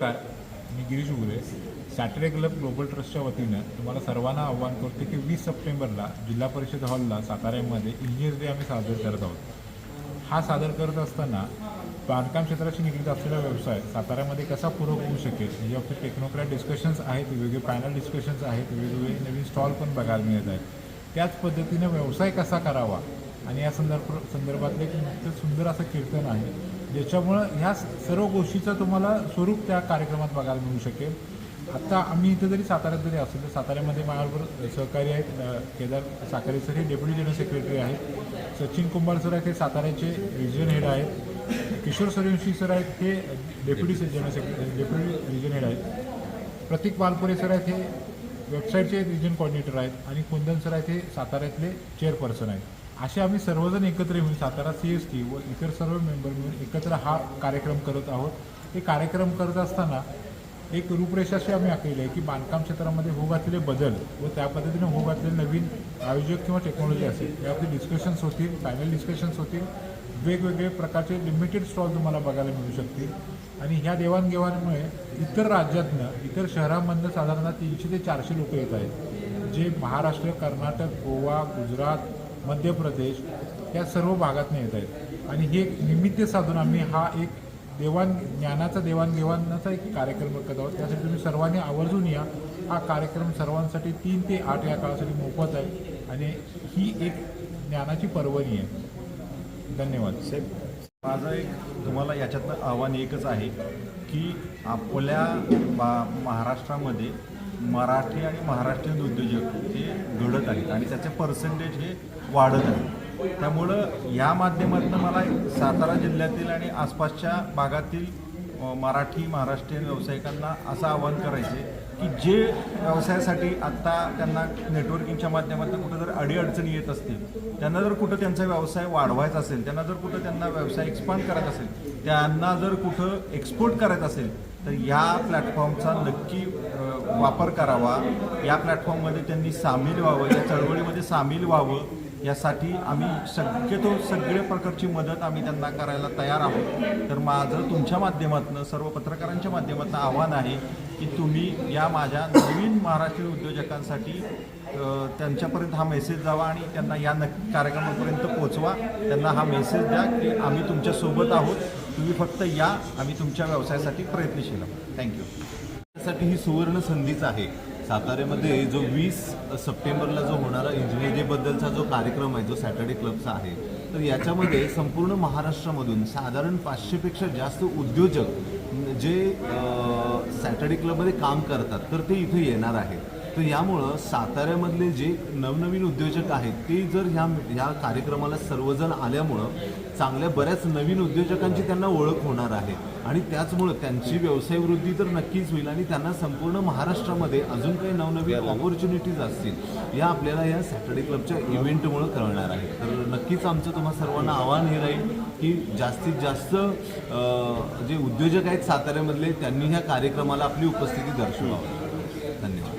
काय मी Girish Ugare Saturday club global ट्रस्टच्या वतीनं तुम्हाला सर्वांना आव्हान करतो की वीस सप्टेंबरला जिल्हा परिषद हॉलला साताऱ्यामध्ये इंजिनियर्स डे आम्ही सादर करत आहोत. हा सादर करत असताना बांधकाम क्षेत्राशी निगडीत असलेला व्यवसाय साताऱ्यामध्ये कसा पूरक होऊ शकेल म्हणजे आपले टेक्नोक्रॅट डिस्कशन्स आहेत वेगवेगळे पॅनल डिस्कशन्स आहेत वेगवेगळे नवीन स्टॉल पण बघायला मिळत आहेत. त्याच पद्धतीनं व्यवसाय कसा करावा? आणि या संदर्भ संदर्भातलं एक सुंदर असं कीर्तन आहे. ज्याच्यामुळं ह्या सर्व गोष्टीचं तुम्हाला स्वरूप त्या कार्यक्रमात बघायला मिळू शकेल. आत्ता आम्ही इथं जरी साताऱ्यात जरी असू तर साताऱ्यामध्ये माझ्याबरोबर सहकारी आहेत केदार साखरे सर हे डेप्युटी जनरल सेक्रेटरी आहेत. सचिन कुंभार सर आहेत हे साताऱ्याचे रिजन हेड आहेत. किशोर सूर्यवंशी सर आहेत हे deputy general secretary deputy region head आहेत. प्रतीक वालपुरे सर आहेत हे वेबसाईटचे रिजन कॉर्डिनेटर आहेत. आणि कुंदन सर आहेत हे साताऱ्यातले चेअरपर्सन आहेत. असे आम्ही सर्वजण एकत्र येऊन सातारा सी एस टी व इतर सर्व मेंबर मिळून एकत्र हा कार्यक्रम करत आहोत. हे कार्यक्रम करत असताना एक रूपरेषा अशी आम्ही आखलेली आहे की बांधकाम क्षेत्रामध्ये होऊ घातलेले बदल व त्या पद्धतीने होऊ घातलेले नवीन आयोजक किंवा टेक्नॉलॉजी असेल यावरती डिस्कशन्स होतील पॅनल डिस्कशन्स होतील. वेगवेगळे प्रकारचे लिमिटेड स्टॉल तुम्हाला बघायला मिळू शकतील. आणि ह्या देवाणघेवाणीमुळे इतर राज्यातनं इतर शहरांमधनं साधारणतः तीनशे ते चारशे लोक येत आहेत. जे महाराष्ट्र कर्नाटक गोवा गुजरात मध्य प्रदेश या सर्व भागातून येत आहेत. आणि हे एक निमित्त साधून आम्ही हा एक देवाण ज्ञानाचा देवाणघेवाणाचा एक कार्यक्रम करत आहोत. त्यासाठी तुम्ही सर्वांनी आवर्जून या. हा कार्यक्रम सर्वांसाठी तीन ते आठ या काळासाठी मोफत आहे. आणि ही एक ज्ञानाची पर्वणी आहे. धन्यवाद. माझं एक तुम्हाला याच्यातनं आव्हान एकच आहे की आपल्या बा महाराष्ट्रामध्ये मराठी आणि महाराष्ट्रीयन उद्योजक हे घडत आहेत आणि त्याचे पर्सेंटेज हे वाढत आहे त्यामुळं या माध्यमातून मला सातारा जिल्ह्यातील आणि आसपासच्या भागातील मराठी महाराष्ट्रीयन व्यावसायिकांना असं आवाहन करायचं आहे की जे व्यवसायासाठी आत्ता त्यांना नेटवर्किंगच्या माध्यमातून कुठं जर अडीअडचणी येत असतील त्यांना जर कुठं त्यांचा व्यवसाय वाढवायचा असेल त्यांना जर कुठं त्यांना व्यवसाय एक्सपांड करायचा असेल त्यांना जर कुठं एक्सपोर्ट करायचं असेल तर या प्लॅटफॉर्मचा नक्की वापर करावा. या प्लॅटफॉर्ममध्ये त्यांनी सामील व्हावं या चळवळीमध्ये सामील व्हावं. यासाठी आम्ही शक्यतो सगळ्या प्रकारची मदत आम्ही त्यांना करायला तयार आहोत. तर माझं तुमच्या माध्यमातून सर्व पत्रकारांच्या माध्यमातून आव्हान आहे की तुम्ही या माझ्या नवीन महाराष्ट्रीय उद्योजकांसाठी त्यांच्यापर्यंत हा मेसेज जावा आणि त्यांना या नक्की कार्यक्रमापर्यंत पोचवा. त्यांना हा मेसेज द्या की आम्ही तुमच्यासोबत आहोत. तुम्ही फक्त या. आम्ही तुमच्या व्यवसायासाठी प्रयत्नशील आहोत. थँक्यू त्यासाठी ही सुवर्ण संधीच आहे. साताऱ्यामध्ये जो वीस सप्टेंबरला जो होणारा इंजिनियर डे बद्दलचा जो कार्यक्रम आहे जो सॅटर्डे क्लबचा आहे तर याच्यामध्ये संपूर्ण महाराष्ट्रामधून साधारण पाचशेपेक्षा जास्त उद्योजक जे सॅटर्डे क्लबमध्ये काम करतात तर ते इथे येणार आहेत. तर यामुळं साताऱ्यामधले जे नवनवीन उद्योजक आहेत ते जर ह्या ह्या कार्यक्रमाला सर्वजण आल्यामुळं चांगल्या बऱ्याच नवीन उद्योजकांची त्यांना ओळख होणार आहे. आणि त्याचमुळं त्यांची व्यवसाय वृद्धी तर नक्कीच होईल आणि त्यांना संपूर्ण महाराष्ट्रामध्ये अजून काही नवनवीन ऑपॉर्च्युनिटीज असतील या आपल्याला या सॅटर्डे क्लबच्या इव्हेंटमुळं कळणार आहे. तर नक्कीच आमचं तुम्हा सर्वांना आव्हान हे राहील की जास्तीत जास्त जे उद्योजक आहेत साताऱ्यामधले त्यांनी ह्या कार्यक्रमाला आपली उपस्थिती दर्शवावी. धन्यवाद.